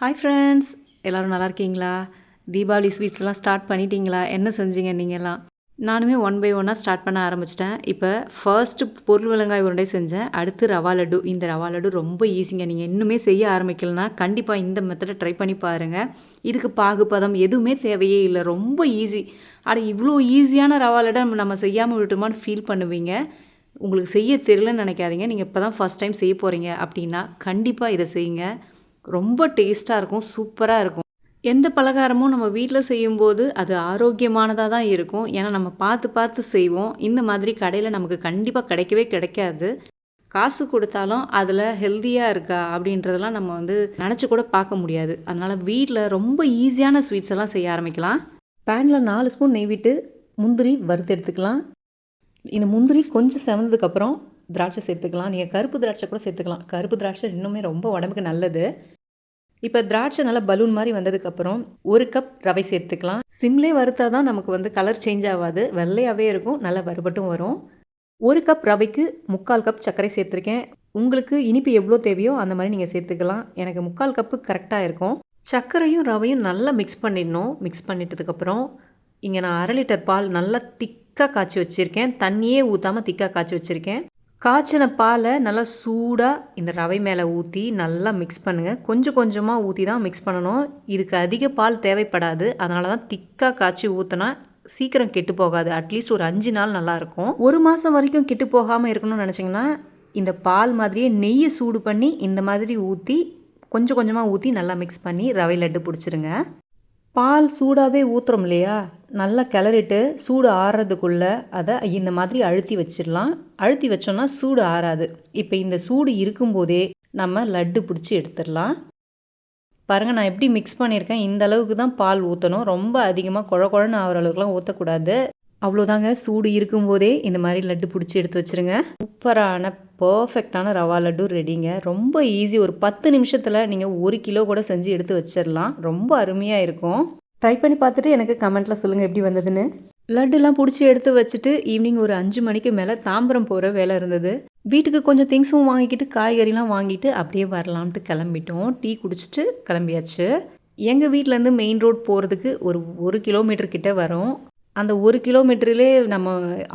Hi friends எல்லோரும் நல்லா இருக்கீங்களா? தீபாவளி ஸ்வீட்ஸ்லாம் ஸ்டார்ட் பண்ணிட்டீங்களா? என்ன செஞ்சீங்க நீங்கள்லாம் நானுமே ஒன் பை ஒன்னாக ஸ்டார்ட் பண்ண ஆரம்பிச்சிட்டேன். இப்போ ஃபர்ஸ்ட்டு பொருள் விலங்காய் உருண்டை செஞ்சேன். அடுத்து ரவா லட்டு. இந்த ரவா லட்டு ரொம்ப ஈஸிங்க நீங்கள் இன்னுமே செய்ய ஆரம்பிக்கலனா கண்டிப்பாக இந்த மெத்தடை ட்ரை பண்ணி பாருங்கள் இதுக்கு பாகுபதம் எதுவுமே தேவையே இல்லை. ரொம்ப ஈஸி அட இவ்வளோ ஈஸியான ரவா லட்டை நம்ம நம்ம செய்யாமல் விட்டுமான்னு ஃபீல் பண்ணுவீங்க. உங்களுக்கு செய்ய தெரியலன்னு நினைக்காதீங்க. நீங்கள் இப்போ தான் ஃபஸ்ட் டைம் செய்ய போகிறீங்க அப்படின்னா கண்டிப்பாக இதை செய்யுங்க. ரொம்ப டேஸ்ட்டாக இருக்கும் சூப்பராக இருக்கும். எந்த பலகாரமும் நம்ம வீட்டில் செய்யும்போது அது ஆரோக்கியமானதாக தான் இருக்கும். ஏன்னா நம்ம பார்த்து பார்த்து செய்வோம். இந்த மாதிரி கடையில் நமக்கு கண்டிப்பாக கிடைக்கவே கிடைக்காது. காசு கொடுத்தாலும் அதில் ஹெல்த்தியாக இருக்கா அப்படின்றதெல்லாம் நம்ம வந்து நினச்சி கூட பார்க்க முடியாது. அதனால் வீட்டில் ரொம்ப ஈஸியான ஸ்வீட்ஸ் எல்லாம் செய்ய ஆரம்பிக்கலாம். பேனில் நாலு ஸ்பூன் நெய் விட்டு முந்திரி வறுத்து எடுத்துக்கலாம். இந்த முந்திரி கொஞ்சம் செவந்ததுக்கப்புறம் திராட்சை சேர்த்துக்கலாம். நீங்கள் கருப்பு திராட்சை கூட சேர்த்துக்கலாம். கருப்பு திராட்சை இன்னுமே ரொம்ப உடம்புக்கு நல்லது. இப்போ திராட்சை நல்லா பலூன் மாதிரி வந்ததுக்கப்புறம் ஒரு கப் ரவை சேர்த்துக்கலாம். சிம்லே வறுத்தா தான் நமக்கு வந்து கலர் சேஞ்ச் ஆகாது. வெள்ளையாகவே இருக்கும் நல்லா வறுபட்டும் வரும். ஒரு கப் ரவைக்கு முக்கால் கப் சர்க்கரை சேர்த்துருக்கேன். உங்களுக்கு இனிப்பு எவ்வளோ தேவையோ அந்த மாதிரி நீங்கள் சேர்த்துக்கலாம். எனக்கு முக்கால் கப்பு கரெக்டாக இருக்கும். சர்க்கரையும் ரவையும் நல்லா மிக்ஸ் பண்ணிடணும். மிக்ஸ் பண்ணிட்டதுக்கப்புறம் இங்கே நான் அரை லிட்டர் பால் நல்லா திக்காக காய்ச்சி வச்சுருக்கேன். தண்ணியே ஊற்றாமல் திக்காக காய்ச்சி வச்சுருக்கேன். காய்ச்சின பாலை நல்லா சூடாக இந்த ரவை மேலே ஊற்றி நல்லா மிக்ஸ் பண்ணுங்கள் கொஞ்சம் கொஞ்சமாக ஊற்றி தான் மிக்ஸ் பண்ணணும். இதுக்கு அதிக பால் தேவைப்படாது. அதனால தான் திக்காக காய்ச்சி ஊற்றினா சீக்கிரம் கெட்டு போகாது. அட்லீஸ்ட் ஒரு அஞ்சு நாள் நல்லாயிருக்கும் ஒரு மாதம் வரைக்கும் கெட்டு போகாமல் இருக்கணும்னு நினச்சிங்கன்னா இந்த பால் மாதிரியே நெய்யை சூடு பண்ணி இந்த மாதிரி ஊற்றி கொஞ்சம் கொஞ்சமாக ஊற்றி நல்லா மிக்ஸ் பண்ணி ரவை லட்டு பிடிச்சிருங்க. பால் சூடாகவே ஊற்றுறோம் இல்லையா? நல்லா கிளறிட்டு சூடு ஆறுறதுக்குள்ளே அதை இந்த மாதிரி அழுத்தி வச்சிடலாம். அழுத்தி வச்சோன்னா சூடு ஆறாது. இப்போ இந்த சூடு இருக்கும்போதே நம்ம லட்டு பிடிச்சி எடுத்துடலாம். பாருங்கள் நான் எப்படி மிக்ஸ் பண்ணியிருக்கேன். இந்த அளவுக்கு தான் பால் ஊற்றணும் ரொம்ப அதிகமாக குழ குழன்னு ஆகிற அளவுக்குலாம் ஊற்றக்கூடாது அவ்வளோதாங்க. சூடு இருக்கும்போதே இந்த மாதிரி லட்டு பிடிச்சி எடுத்து வச்சுருங்க. சூப்பரான பர்ஃபெக்டான ரவா லட்டு ரெடிங்க. ரொம்ப ஈஸி ஒரு பத்து நிமிஷத்தில் நீங்கள் ஒரு கிலோ கூட செஞ்சு எடுத்து வச்சிடலாம். ரொம்ப அருமையாக இருக்கும். ட்ரை பண்ணி பார்த்துட்டு எனக்கு கமெண்ட்டில் சொல்லுங்கள் எப்படி வந்ததுன்னு. லட்டுலாம் பிடிச்சி எடுத்து வச்சுட்டு ஈவினிங் ஒரு அஞ்சு மணிக்கு மேலே தாம்பரம் போகிற வேலை இருந்தது. வீட்டுக்கு கொஞ்சம் திங்ஸும் வாங்கிக்கிட்டு காய்கறிலாம் வாங்கிட்டு அப்படியே வரலாம்ட்டு கிளம்பிட்டோம். டீ குடிச்சிட்டு கிளம்பியாச்சு. எங்கள் வீட்டிலேருந்து மெயின் ரோட் போகிறதுக்கு ஒரு ஒரு கிலோமீட்டர் கிட்டே வரும். அந்த ஒரு கிலோமீட்டர்லே நம்ம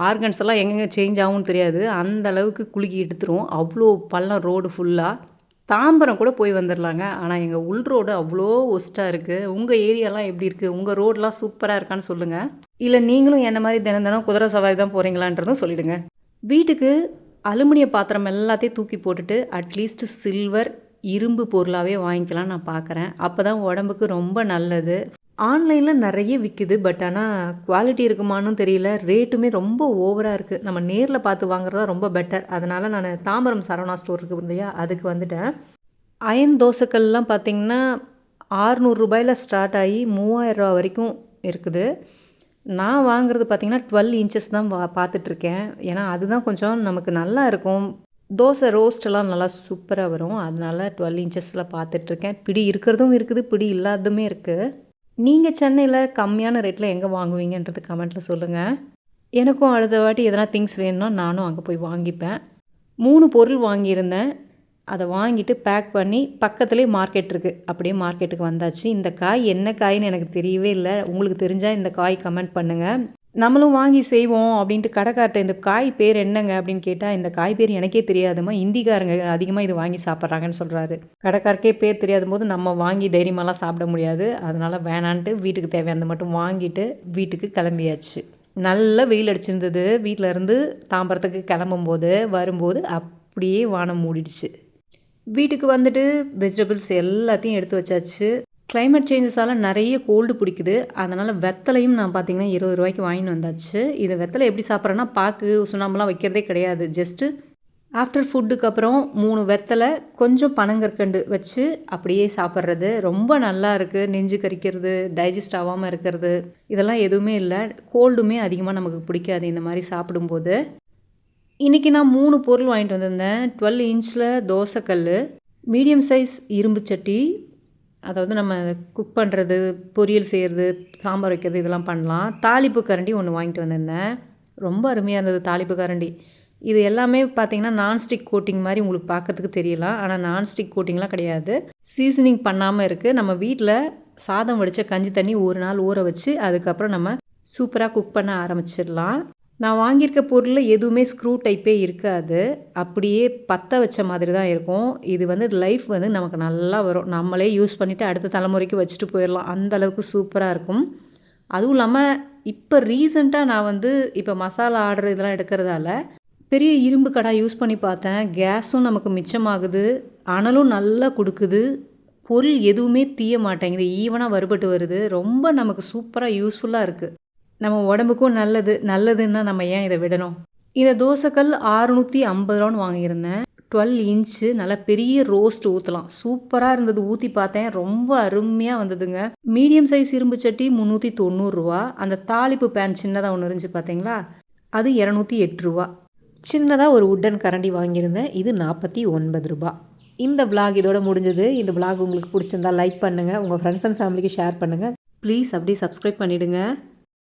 ஆர்கன்ஸ் எல்லாம் எங்கெங்கே சேஞ்ச் ஆகும்னு தெரியாது. அந்த அளவுக்கு குலுக்கி எடுத்துரும். அவ்வளோ பள்ளம் ரோடு ஃபுல்லாக தாம்பரம் கூட போய் வந்துடலாங்க ஆனால் எங்கள் உள் ரோடு அவ்வளோ ஒஸ்ட்டாக இருக்குது உங்கள் ஏரியாலாம் எப்படி இருக்குது உங்கள் ரோடெலாம் சூப்பராக இருக்கான்னு சொல்லுங்கள் இல்லை நீங்களும் என்ன மாதிரி தினம் தினம் குதிரை சவாரி தான் போகிறீங்களான்றதும் சொல்லிவிடுங்க வீட்டுக்கு அலுமினிய பாத்திரம் எல்லாத்தையும் தூக்கி போட்டுட்டு அட்லீஸ்ட் சில்வர் இரும்பு பொருளாகவே வாங்கிக்கலாம் நான் பார்க்குறேன் அப்போ தான் உடம்புக்கு ரொம்ப நல்லது. ஆன்லைனில் நிறைய விற்குது பட் ஆனால் குவாலிட்டி இருக்குமான்னு தெரியல. ரேட்டுமே ரொம்ப ஓவராக இருக்குது நம்ம நேரில் பார்த்து வாங்குறதா ரொம்ப பெட்டர். அதனால் நான் தாம்பரம் சரவணா ஸ்டோர் இருக்குது இல்லையா அதுக்கு வந்துட்டேன். அயன் தோசைக்கல்லாம் பார்த்திங்கன்னா ஆறுநூறுரூபாயில் ஸ்டார்ட் ஆகி மூவாயிரரூவா வரைக்கும் இருக்குது. நான் வாங்குறது பார்த்திங்கன்னா டுவெல் இன்ச்சஸ் தான் வா பார்த்துட்ருக்கேன் ஏன்னா அதுதான் கொஞ்சம் நமக்கு நல்லா இருக்கும். தோசை ரோஸ்டெல்லாம் நல்லா சூப்பராக வரும். அதனால டுவெல் இன்ச்சஸில் பார்த்துட்ருக்கேன் பிடி இருக்கிறதும் இருக்குது பிடி இல்லாததுமே இருக்குது நீங்கள் சென்னையில் கம்மியான ரேட்டில் எங்கே வாங்குவீங்கன்றது கமெண்ட்டில் சொல்லுங்கள் எனக்கும் அடுத்த வாட்டி எதனா திங்ஸ் வேணும்னா நானும் அங்கே போய் வாங்கிப்பேன். மூணு பொருள் வாங்கியிருந்தேன். அதை வாங்கிட்டு பேக் பண்ணி பக்கத்துலேயே மார்க்கெட் இருக்குது அப்படியே மார்க்கெட்டுக்கு வந்தாச்சு. இந்த காய் என்ன காய்ன்னு எனக்கு தெரியவே இல்லை. உங்களுக்கு தெரிஞ்சால் இந்த காய் கமெண்ட் பண்ணுங்கள் நம்மளும் வாங்கி செய்வோம் அப்படின்ட்டு கடைக்கார்ட்ட இந்த காய் பேர் என்னங்க அப்படின்னு கேட்டால் இந்த காய் பேர் எனக்கே தெரியாதுமா இந்திக்காரங்க அதிகமாக இது வாங்கி சாப்பிட்றாங்கன்னு சொல்கிறாரு கடைக்காரக்கே பேர் தெரியாத போது நம்ம வாங்கி தைரியமாலாம் சாப்பிட முடியாது. அதனால் வேணான்ட்டு வீட்டுக்கு தேவையானது மட்டும் வாங்கிட்டு வீட்டுக்கு கிளம்பியாச்சு. நல்ல வெயில் அடிச்சிருந்தது. வீட்டில் இருந்து தாம்பரத்துக்கு கிளம்பும்போது வரும்போது அப்படியே வானம் மூடிடுச்சு. வீட்டுக்கு வந்துட்டு வெஜிடபிள்ஸ் எல்லாத்தையும் எடுத்து வச்சாச்சு. கிளைமேட் சேஞ்சஸால் நிறைய கோல்டு பிடிக்குது. அதனால் வெத்தலையும் நான் பார்த்தீங்கன்னா இருபது ரூபாய்க்கு வாங்கிட்டு வந்தாச்சு. இதை வெத்தலை எப்படி சாப்பிட்றேன்னா பாக்கு சுண்ணாம்பெலாம் வைக்கிறதே கிடையாது. ஜஸ்ட்டு ஆஃப்டர் ஃபுட்டுக்கு அப்புறம் மூணு வெத்தலை கொஞ்சம் பனங்கற்கண்டு வச்சு அப்படியே சாப்பிட்றது. ரொம்ப நல்லா இருக்குது நெஞ்சு கறிக்கிறது டைஜஸ்ட் ஆகாமல் இருக்கிறது. இதெல்லாம் எதுவுமே இல்லை. கோல்டுமே அதிகமாக நமக்கு பிடிக்காது இந்த மாதிரி சாப்பிடும்போது. இன்றைக்கி நான் மூணு பொருள் வாங்கிட்டு வந்திருந்தேன். டுவெல் இன்ச்சில் தோசைக்கல் மீடியம் சைஸ் இரும்பு சட்டி அதாவது நம்ம குக் பண்ணுறது பொரியல் செய்கிறது சாம்பார் வைக்கிறது இதெல்லாம் பண்ணலாம். தாளிப்பு கரண்டி ஒன்று வாங்கிட்டு வந்திருந்தேன். ரொம்ப அருமையாக இருந்தது தாளிப்பு கரண்டி. இது எல்லாமே பார்த்தீங்கன்னா நான்ஸ்டிக் கோட்டிங் மாதிரி உங்களுக்கு பார்க்கறதுக்கு தெரியலாம் ஆனால் நான்ஸ்டிக் கோட்டிங்லாம் கிடையாது. சீசனிங் பண்ணாமல் இருக்குது நம்ம வீட்டில் சாதம் வடித்த கஞ்சி தண்ணி ஒரு நாள் ஊற வச்சு அதுக்கப்புறம் நம்ம சூப்பராக குக் பண்ண ஆரம்பிச்சிடலாம். நான் வாங்கியிருக்க பொருளில் எதுவுமே ஸ்க்ரூ டைப்பே இருக்காது. அப்படியே பற்ற வச்ச மாதிரி தான் இருக்கும். இது வந்து லைஃப் வந்து நமக்கு நல்லா வரும். நம்மளே யூஸ் பண்ணிவிட்டு அடுத்த தலைமுறைக்கு வச்சுட்டு போயிடலாம். அந்த அளவுக்கு சூப்பராக இருக்கும். அதுவும் இல்லாமல் இப்போ ரீசெண்டாக நான் வந்து இப்போ மசாலா ஆர்டர் இதெல்லாம் எடுக்கிறதால பெரிய இரும்பு கடாய் யூஸ் பண்ணி பார்த்தேன். கேஸும் நமக்கு மிச்சமாகுது. அனலும் நல்லா கொடுக்குது. பொருள் எதுவுமே தீய மாட்டேங்குது. ஈவனாக வறுபட்டு வருது. ரொம்ப நமக்கு சூப்பராக யூஸ்ஃபுல்லாக இருக்குது நம்ம உடம்புக்கும் நல்லது நல்லதுன்னா நம்ம ஏன் இதை விடணும்? இந்த தோசைக்கல் ஆறுநூற்றி ஐம்பது ரூபான்னு வாங்கியிருந்தேன். டுவெல் இன்ச்சு நல்லா பெரிய ரோஸ்ட் ஊற்றலாம் சூப்பராக இருந்தது. ஊற்றி பார்த்தேன். ரொம்ப அருமையாக வந்ததுங்க. மீடியம் சைஸ் இரும்பு சட்டி முந்நூற்றி தொண்ணூறுரூவா. அந்த தாளிப்பு பேன் சின்னதாக ஒன்று இருந்துச்சு பார்த்தீங்களா? அது இரநூத்தி எட்டு ரூபா சின்னதாக ஒரு உட்டன் கரண்டி வாங்கியிருந்தேன். இது நாற்பத்தி ஒன்பது ரூபா இந்த விளாக் இதோட முடிஞ்சது. இந்த விளாக் உங்களுக்கு பிடிச்சிருந்தா லைக் பண்ணுங்கள் உங்கள் ஃப்ரெண்ட்ஸ் அண்ட் ஃபேமிலிக்கு ஷேர் பண்ணுங்கள் ப்ளீஸ் அப்படியே சப்ஸ்கிரைப் பண்ணிவிடுங்க